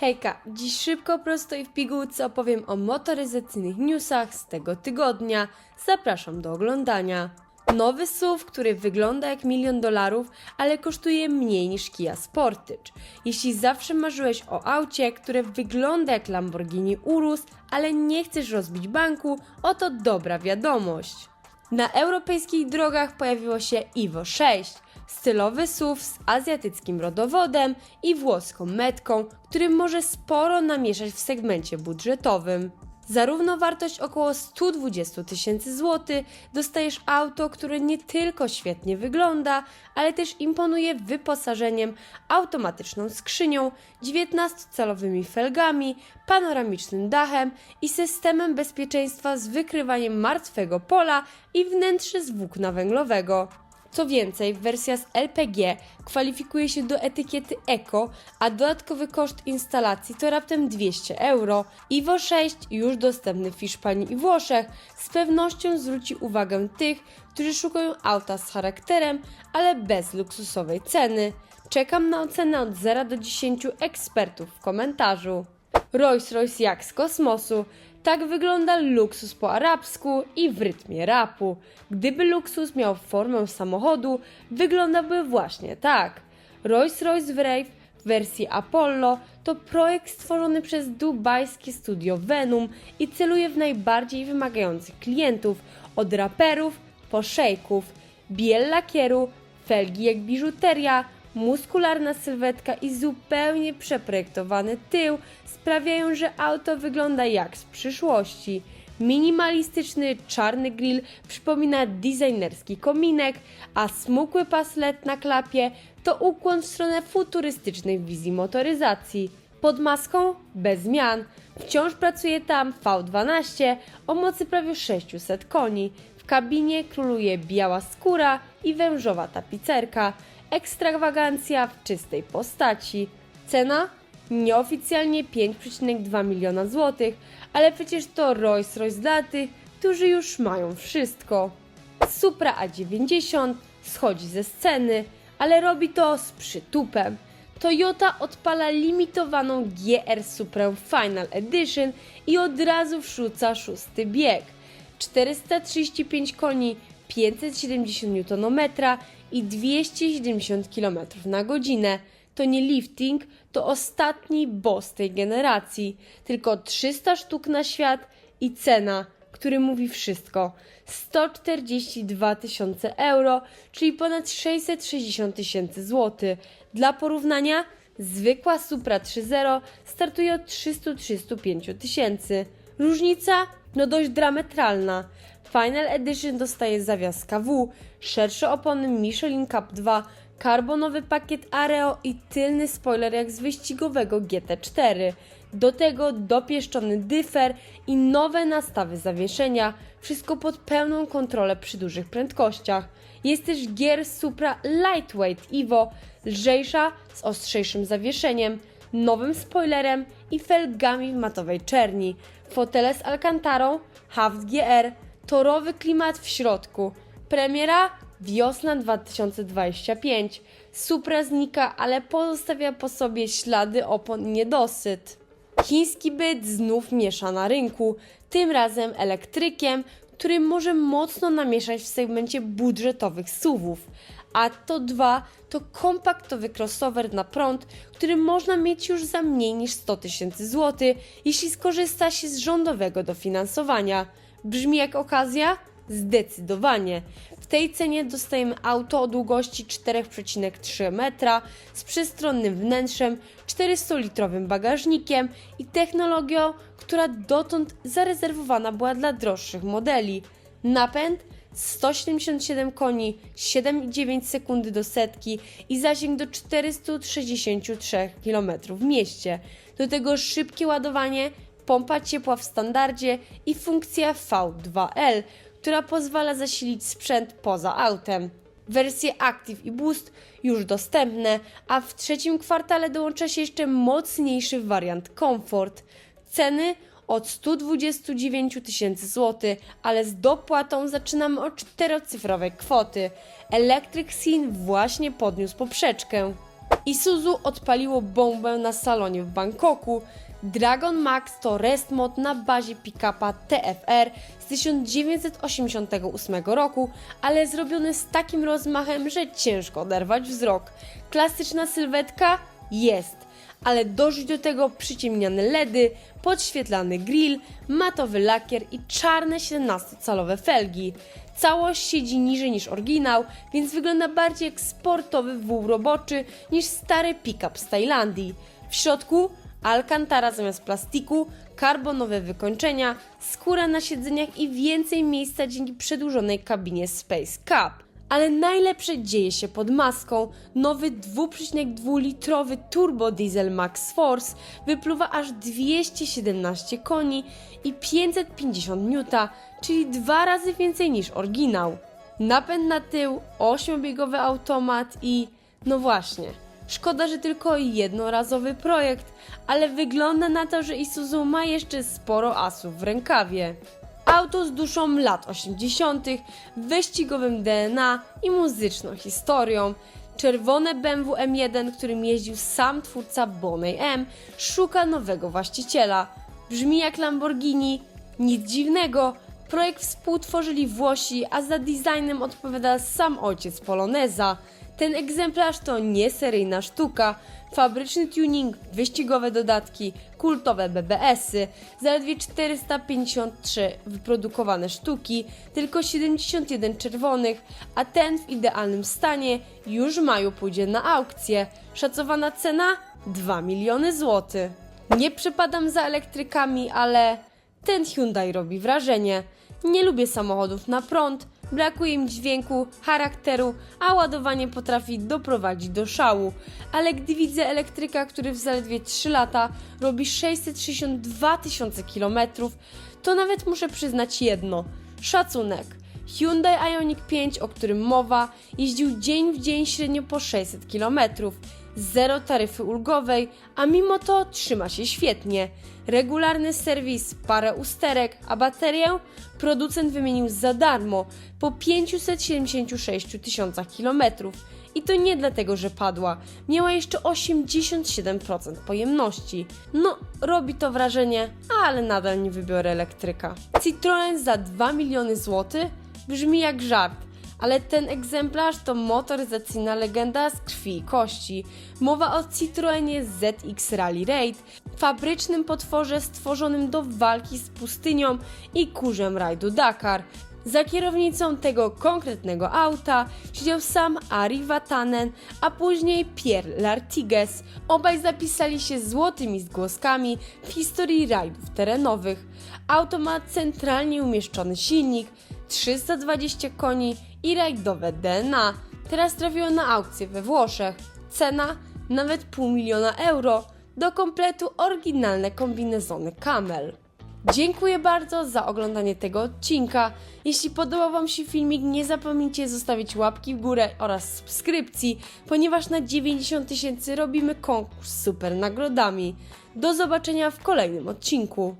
Hejka, dziś szybko, prosto i w pigułce opowiem o motoryzacyjnych newsach z tego tygodnia. Zapraszam do oglądania. Nowy SUV, który wygląda jak milion dolarów, ale kosztuje mniej niż Kia Sportage. Jeśli zawsze marzyłeś o aucie, które wygląda jak Lamborghini Urus, ale nie chcesz rozbić banku, oto dobra wiadomość. Na europejskich drogach pojawiło się Ivo 6, stylowy SUV z azjatyckim rodowodem i włoską metką, który może sporo namieszać w segmencie budżetowym. Za równo wartość około 120 tysięcy złotych dostajesz auto, które nie tylko świetnie wygląda, ale też imponuje wyposażeniem, automatyczną skrzynią, 19-calowymi felgami, panoramicznym dachem i systemem bezpieczeństwa z wykrywaniem martwego pola i wnętrze z włókna węglowego. Co więcej, wersja z LPG kwalifikuje się do etykiety Eco, a dodatkowy koszt instalacji to raptem 200 euro. Ivo 6, już dostępny w Hiszpanii i Włoszech, z pewnością zwróci uwagę tych, którzy szukają auta z charakterem, ale bez luksusowej ceny. Czekam na ocenę od 0 do 10 ekspertów w komentarzu. Rolls-Royce jak z kosmosu. Tak wygląda luksus po arabsku i w rytmie rapu. Gdyby luksus miał formę samochodu, wyglądałby właśnie tak. Rolls-Royce Wraith w wersji Apollo to projekt stworzony przez dubajskie studio Venom i celuje w najbardziej wymagających klientów, od raperów po szejków. Biel lakieru, felgi jak biżuteria, muskularna sylwetka i zupełnie przeprojektowany tył sprawiają, że auto wygląda jak z przyszłości. Minimalistyczny czarny grill przypomina designerski kominek, a smukły pas LED na klapie to ukłon w stronę futurystycznej wizji motoryzacji. Pod maską bez zmian. Wciąż pracuje tam V12 o mocy prawie 600 koni. W kabinie króluje biała skóra i wężowa tapicerka. Ekstrawagancja w czystej postaci. Cena? Nieoficjalnie 5,2 miliona złotych, ale przecież to Rolls-Royce dla tych, którzy już mają wszystko. Supra A90 schodzi ze sceny, ale robi to z przytupem. Toyota odpala limitowaną GR Supra Final Edition i od razu wrzuca szósty bieg. 435 koni, 570 Nm i 270 km na godzinę. To nie lifting, to ostatni boss tej generacji. Tylko 300 sztuk na świat i cena, który mówi wszystko. 142 tysiące euro, czyli ponad 660 tysięcy złotych. Dla porównania, zwykła Supra 3.0 startuje od 335 tysięcy. Różnica? No dość diametralna. Final Edition dostaje zawias KW, szersze opony Michelin Cup 2, karbonowy pakiet Areo i tylny spoiler jak z wyścigowego GT4. Do tego dopieszczony dyfer i nowe nastawy zawieszenia, wszystko pod pełną kontrolę przy dużych prędkościach. Jest też gier Supra Lightweight Evo, lżejsza z ostrzejszym zawieszeniem, nowym spoilerem i felgami w matowej czerni. Fotele z Alcantarą, Haft GR, torowy klimat w środku. Premiera wiosna 2025. Supra znika, ale pozostawia po sobie ślady opon niedosyt. Chiński byt znów miesza na rynku, tym razem elektrykiem, który może mocno namieszać w segmencie budżetowych SUVów. A to 2 to kompaktowy crossover na prąd, który można mieć już za mniej niż 100 tysięcy złotych, jeśli skorzysta się z rządowego dofinansowania. Brzmi jak okazja? Zdecydowanie. W tej cenie dostajemy auto o długości 4,3 metra z przestronnym wnętrzem, 400-litrowym bagażnikiem i technologią, która dotąd zarezerwowana była dla droższych modeli. Napęd 177 koni, 7,9 sekundy do setki i zasięg do 463 km w mieście. Do tego szybkie ładowanie, pompa ciepła w standardzie i funkcja V2L, która pozwala zasilić sprzęt poza autem. Wersje Active i Boost już dostępne, a w trzecim kwartale dołącza się jeszcze mocniejszy wariant Comfort. Ceny od 129 tysięcy złotych, ale z dopłatą zaczynamy od czterocyfrowej kwoty. Electric Sin właśnie podniósł poprzeczkę. Isuzu odpaliło bombę na salonie w Bangkoku. Dragon Max to rest mod na bazie pick-upa TFR z 1988 roku, ale zrobiony z takim rozmachem, że ciężko oderwać wzrok. Klasyczna sylwetka jest, ale dorzuć do tego przyciemniane LEDy, podświetlany grill, matowy lakier i czarne 17-calowe felgi. Całość siedzi niżej niż oryginał, więc wygląda bardziej jak sportowy wół roboczy niż stary pick-up z Tajlandii. W środku alcantara zamiast plastiku, karbonowe wykończenia, skóra na siedzeniach i więcej miejsca dzięki przedłużonej kabinie Space Cup. Ale najlepsze dzieje się pod maską. Nowy 2,2-litrowy turbo diesel Max Force wypluwa aż 217 koni i 550 N, czyli dwa razy więcej niż oryginał. Napęd na tył, 8-biegowy automat i no właśnie. Szkoda, że tylko jednorazowy projekt, ale wygląda na to, że Isuzu ma jeszcze sporo asów w rękawie. Auto z duszą lat 80., wyścigowym DNA i muzyczną historią. Czerwone BMW M1, którym jeździł sam twórca Boney M, szuka nowego właściciela. Brzmi jak Lamborghini, nic dziwnego. Projekt współtworzyli Włosi, a za designem odpowiada sam ojciec Poloneza. Ten egzemplarz to nie seryjna sztuka. Fabryczny tuning, wyścigowe dodatki, kultowe BBS-y, zaledwie 453 wyprodukowane sztuki, tylko 71 czerwonych, a ten w idealnym stanie już w maju pójdzie na aukcję. Szacowana cena 2 miliony złotych. Nie przepadam za elektrykami, ale ten Hyundai robi wrażenie. Nie lubię samochodów na prąd, brakuje im dźwięku, charakteru, a ładowanie potrafi doprowadzić do szału. Ale gdy widzę elektryka, który w zaledwie 3 lata robi 662 tysiące kilometrów, to nawet muszę przyznać jedno: szacunek. Hyundai Ioniq 5, o którym mowa, jeździł dzień w dzień średnio po 600 km. Zero taryfy ulgowej, a mimo to trzyma się świetnie. Regularny serwis, parę usterek, a baterię producent wymienił za darmo po 576 tysiącach kilometrów. I to nie dlatego, że padła. Miała jeszcze 87% pojemności. No, robi to wrażenie, ale nadal nie wybiorę elektryka. Citroen za 2 miliony złotych brzmi jak żart, ale ten egzemplarz to motoryzacyjna legenda z krwi i kości. Mowa o Citroenie ZX Rally Raid, fabrycznym potworze stworzonym do walki z pustynią i kurzem rajdu Dakar. Za kierownicą tego konkretnego auta siedział sam Ari Vatanen, a później Pierre Lartigues. Obaj zapisali się złotymi zgłoskami w historii rajdów terenowych. Auto ma centralnie umieszczony silnik, 320 koni i rajdowe DNA. Teraz trafiło na aukcję we Włoszech. Cena nawet pół miliona euro. Do kompletu oryginalne kombinezony Camel. Dziękuję bardzo za oglądanie tego odcinka. Jeśli podobał Wam się filmik, nie zapomnijcie zostawić łapki w górę oraz subskrypcji, ponieważ na 90 tysięcy robimy konkurs z super nagrodami. Do zobaczenia w kolejnym odcinku.